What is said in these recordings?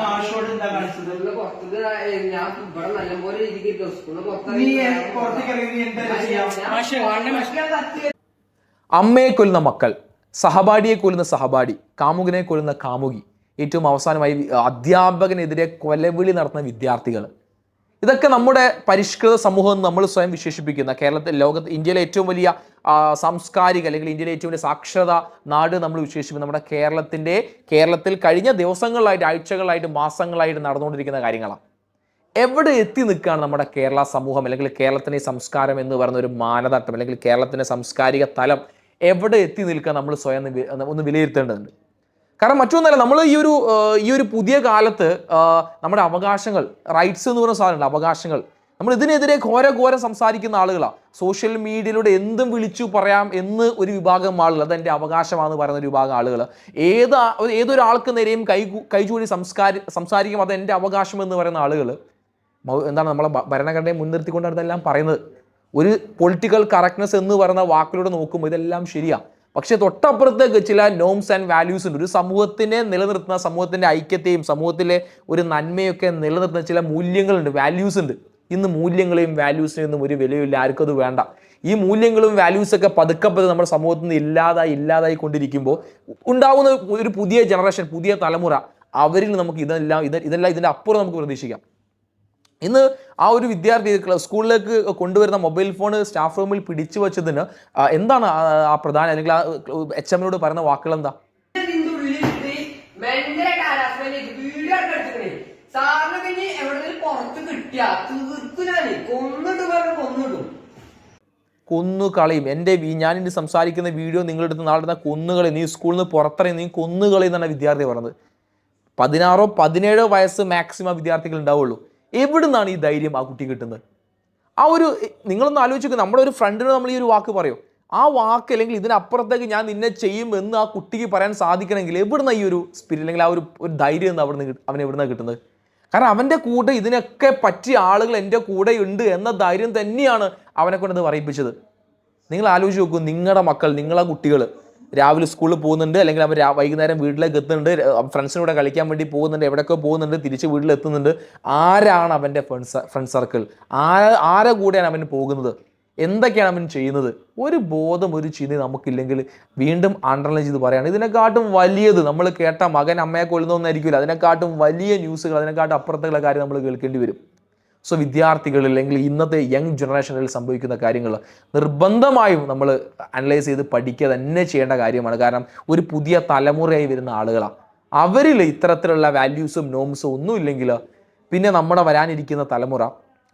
മാഷോട് എന്താ കാണിച്ചത്? ഞാൻ ഇവിടെ നല്ലപോലെ സ്കൂളിൽ നീ പുറത്തേക്ക് ഇറങ്ങി നീ എന്താ ചെയ്യാം? മാഷെ. അമ്മയെ കൊല്ലുന്ന മക്കൾ സഹപാഠിയെ കൊല്ലുന്ന സഹപാഠി കാമുകനെ കൊല്ലുന്ന കാമുകി. ഏറ്റവും അവസാനമായി അധ്യാപകനെതിരെ കൊലവിളി നടത്തുന്ന വിദ്യാർത്ഥികൾ. ഇതൊക്കെ നമ്മുടെ പരിഷ്കൃത സമൂഹം നമ്മൾ സ്വയം വിശേഷിപ്പിക്കുന്ന കേരളത്തിൽ ലോകത്ത് ഇന്ത്യയിലെ ഏറ്റവും വലിയ സാംസ്കാരിക അല്ലെങ്കിൽ ഇന്ത്യയിലെ ഏറ്റവും വലിയ സാക്ഷരത നാട് നമ്മൾ വിശേഷിപ്പിക്കുന്ന നമ്മുടെ കേരളത്തിന്റെ കേരളത്തിൽ കഴിഞ്ഞ ദിവസങ്ങളിലായിട്ട് ആഴ്ചകളായിട്ട് മാസങ്ങളായിട്ട് നടന്നുകൊണ്ടിരിക്കുന്ന കാര്യങ്ങളാണ്. എവിടെ എത്തി നിൽക്കുകയാണ് നമ്മുടെ കേരള സമൂഹം അല്ലെങ്കിൽ കേരളത്തിന്റെ സംസ്കാരം എന്ന് പറയുന്ന ഒരു മാനദണ്ഡം അല്ലെങ്കിൽ കേരളത്തിന്റെ സാംസ്കാരിക തലം? എവിടെ എത്തി നിൽക്കുക നമ്മൾ സ്വയം ഒന്ന് വിലയിരുത്തേണ്ടതുണ്ട്? കാരണം മറ്റൊന്നല്ല നമ്മൾ ഈ ഒരു ഈ ഒരു പുതിയ കാലത്ത് നമ്മുടെ അവകാശങ്ങൾ റൈറ്റ്സ് എന്ന് പറയുന്ന സാധനമുണ്ട് അവകാശങ്ങൾ. നമ്മൾ ഇതിനെതിരെ ഘോര ഘോരം സംസാരിക്കുന്ന ആളുകളാണ് സോഷ്യൽ മീഡിയയിലൂടെ എന്തും വിളിച്ചു പറയാം എന്ന് ഒരു വിഭാഗം ആളുകൾ അതെന്റെ അവകാശമാണെന്ന് പറയുന്ന ഒരു വിഭാഗം ആളുകൾ ഏത് ഏതൊരാൾക്ക് നേരെയും കൈ കൈചൂടി സംസ്കാരി സംസാരിക്കും അത് എന്റെ അവകാശം എന്ന് പറയുന്ന ആളുകൾ എന്താണ് നമ്മളെ ഭരണഘടനയെ മുൻനിർത്തിക്കൊണ്ടാണ് ഇതെല്ലാം പറയുന്നത്. ഒരു പൊളിറ്റിക്കൽ കറക്റ്റ്നെസ് എന്ന് പറയുന്ന വാക്കിലൂടെ നോക്കുമ്പോൾ ഇതെല്ലാം ശരിയാ. പക്ഷേ തൊട്ടപ്പുറത്തേക്ക് ചില നോംസ് ആൻഡ് വാല്യൂസ് ഉണ്ട്. ഒരു സമൂഹത്തിനെ നിലനിർത്തുന്ന സമൂഹത്തിന്റെ ഐക്യത്തെയും സമൂഹത്തിലെ ഒരു നന്മയൊക്കെ നിലനിർത്തുന്ന ചില മൂല്യങ്ങളുണ്ട് വാല്യൂസ് ഉണ്ട്. ഇന്ന് മൂല്യങ്ങളെയും വാല്യൂസിനെയും ഒന്നും ഒരു വിലയില്ല ആർക്കും അത് വേണ്ട. ഈ മൂല്യങ്ങളും വാല്യൂസൊക്കെ പതുക്കെ പതുക്കെ നമ്മുടെ സമൂഹത്തിൽ നിന്ന് ഇല്ലാതായി ഇല്ലാതായി കൊണ്ടിരിക്കുമ്പോൾ ഉണ്ടാവുന്ന ഒരു പുതിയ ജനറേഷൻ പുതിയ തലമുറ അവരിൽ നമുക്ക് ഇതെല്ലാം ഇത് ഇതെല്ലാം ഇതിന്റെ അപ്പുറം നമുക്ക് പ്രതീക്ഷിക്കാം. ഇന്ന് ആ ഒരു വിദ്യാർത്ഥി ക്ല- സ്കൂളിലേക്ക് കൊണ്ടുവരുന്ന മൊബൈൽ ഫോൺ സ്റ്റാഫ് റൂമിൽ പിടിച്ചു വെച്ചതിന് എന്താണ് ആ- പ്രധാന അല്ലെങ്കിൽ ആ എച്ച് എമ്മിനോട് പറയുന്ന വാക്കുകൾ എന്താ കൊന്നു കളയും എന്റെ ഞാൻ ഇനി സംസാരിക്കുന്ന വീഡിയോ നിങ്ങളുടെ അടുത്ത് നാളെ കൊന്നുകളി. നീ സ്കൂളിൽ നിന്ന് പുറത്തിറങ്ങി നീ കൊന്നുകളി എന്നാണ് വിദ്യാർത്ഥി പറഞ്ഞത്. പതിനാറോ പതിനേഴോ വയസ്സ് മാക്സിമം വിദ്യാർത്ഥികൾ ഉണ്ടാവുള്ളൂ. എവിടുന്നാണ് ഈ ധൈര്യം ആ കുട്ടി കിട്ടുന്നത്? ആ ഒരു നിങ്ങളൊന്ന് ആലോചിക്കുക നമ്മുടെ ഒരു ഫ്രണ്ടിന് നമ്മൾ ഈ ഒരു വാക്ക് പറയും. ആ വാക്ക് അല്ലെങ്കിൽ ഇതിനപ്പുറത്തേക്ക് ഞാൻ നിന്നെ ചെയ്യും എന്ന് ആ കുട്ടിക്ക് പറയാൻ സാധിക്കണമെങ്കിൽ എവിടുന്ന ഈ ഒരു സ്പിരിറ്റ് അല്ലെങ്കിൽ ആ ഒരു ഒരു ധൈര്യം എന്ന് അവിടെ നിന്ന് അവൻ എവിടുന്ന കിട്ടുന്നത്? കാരണം അവന്റെ കൂടെ ഇതിനൊക്കെ പറ്റിയ ആളുകൾ എന്റെ കൂടെ ഉണ്ട് എന്ന ധൈര്യം തന്നെയാണ് അവനെ കൊണ്ടത് പറയിപ്പിച്ചത്. നിങ്ങൾ ആലോചിച്ച് നോക്കൂ നിങ്ങളുടെ മക്കൾ നിങ്ങളെ കുട്ടികൾ രാവിലെ സ്കൂളിൽ പോകുന്നുണ്ട് അല്ലെങ്കിൽ അവർ വൈകുന്നേരം വീട്ടിലേക്ക് എത്തുന്നുണ്ട് ഫ്രണ്ട്സിനൂടെ കളിക്കാൻ വേണ്ടി പോകുന്നുണ്ട് എവിടെയൊക്കെ പോകുന്നുണ്ട് തിരിച്ച് വീട്ടിലെത്തുന്നുണ്ട് ആരാണ് അവന്റെ ഫ്രണ്ട്സ് ഫ്രണ്ട് സർക്കിൾ? ആര ആരെ കൂടെയാണ് അവൻ പോകുന്നത്? എന്തൊക്കെയാണ് അവൻ ചെയ്യുന്നത്? ഒരു ബോധം ഒരു ചിന്തി നമുക്കില്ലെങ്കിൽ വീണ്ടും അണ്ടർലൈൻ ചെയ്ത് പറയാണ് ഇതിനെക്കാട്ടും വലിയത് നമ്മൾ കേട്ട മകൻ അമ്മയെ കൊല്ലുന്നൊന്നായിരിക്കില്ല. അതിനെക്കാട്ടും വലിയ ന്യൂസുകൾ അതിനെക്കാട്ടും അപ്പുറത്തുള്ള കാര്യം നമ്മൾ കേൾക്കേണ്ടി വരും. സോ വിദ്യാർത്ഥികൾ അല്ലെങ്കിൽ ഇന്നത്തെ യങ് ജനറേഷനിൽ സംഭവിക്കുന്ന കാര്യങ്ങൾ നിർബന്ധമായും നമ്മൾ അനലൈസ് ചെയ്ത് പഠിക്കുക തന്നെ ചെയ്യേണ്ട കാര്യമാണ്. കാരണം ഒരു പുതിയ തലമുറയായി വരുന്ന ആളുകളാണ് അവരിൽ ഇത്തരത്തിലുള്ള വാല്യൂസും നോംസും ഒന്നുമില്ലെങ്കിൽ പിന്നെ നമ്മുടെ വരാനിരിക്കുന്ന തലമുറ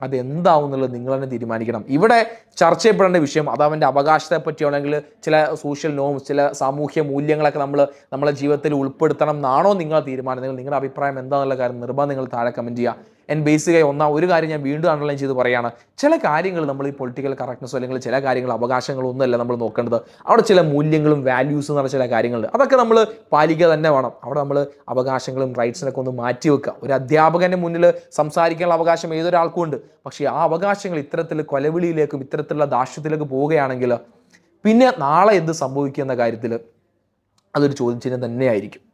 അത് എന്താവും എന്നുള്ളത് നിങ്ങൾ തന്നെ തീരുമാനിക്കണം. ഇവിടെ ചർച്ച ചെയ്യപ്പെടേണ്ട വിഷയം അത് അവന്റെ അവകാശത്തെ പറ്റിയാണെങ്കിൽ ചില സോഷ്യൽ നോംസ് ചില സാമൂഹ്യ മൂല്യങ്ങളൊക്കെ നമ്മൾ നമ്മളെ ജീവിതത്തിൽ ഉൾപ്പെടുത്തണം എന്നാണോ നിങ്ങളെ തീരുമാനം നിങ്ങൾ നിങ്ങളുടെ അഭിപ്രായം എന്താണെന്നുള്ള കാര്യം നിർബന്ധം നിങ്ങൾ താഴെ കമന്റ് ചെയ്യുക. എൻ ബേസിക്കായി ഒന്നാം ഒരു കാര്യം ഞാൻ വീണ്ടും അണ്ടർലൈൻ ചെയ്ത് പറയുകയാണ് ചില കാര്യങ്ങൾ നമ്മൾ ഈ പൊളിറ്റിക്കൽ കറക്റ്റ്നസ് അല്ലെങ്കിൽ ചില കാര്യങ്ങൾ അവകാശങ്ങളും ഒന്നുമല്ല നമ്മൾ നോക്കേണ്ടത്. അവിടെ ചില മൂല്യങ്ങളും വാല്യൂസ് എന്ന് പറഞ്ഞ ചില കാര്യങ്ങളുണ്ട്. അതൊക്കെ നമ്മൾ പാലിക്കുക തന്നെ വേണം. അവിടെ നമ്മൾ അവകാശങ്ങളും റൈറ്റ്സിനൊക്കെ ഒന്ന് മാറ്റി വെക്കുക. ഒരു അധ്യാപകന്റെ മുന്നിൽ സംസാരിക്കാനുള്ള അവകാശം ഏതൊരാൾക്കും ഉണ്ട്. പക്ഷേ ആ അവകാശങ്ങൾ ഇത്തരത്തിൽ കൊലവിളിയിലേക്കും ഇത്തരത്തിലുള്ള ദാഷ്ട്യത്തിലേക്ക് പോവുകയാണെങ്കിൽ പിന്നെ നാളെ എന്ത് സംഭവിക്കുന്ന കാര്യത്തിൽ അതൊരു ചോദ്യചിഹ്നം തന്നെയായിരിക്കും.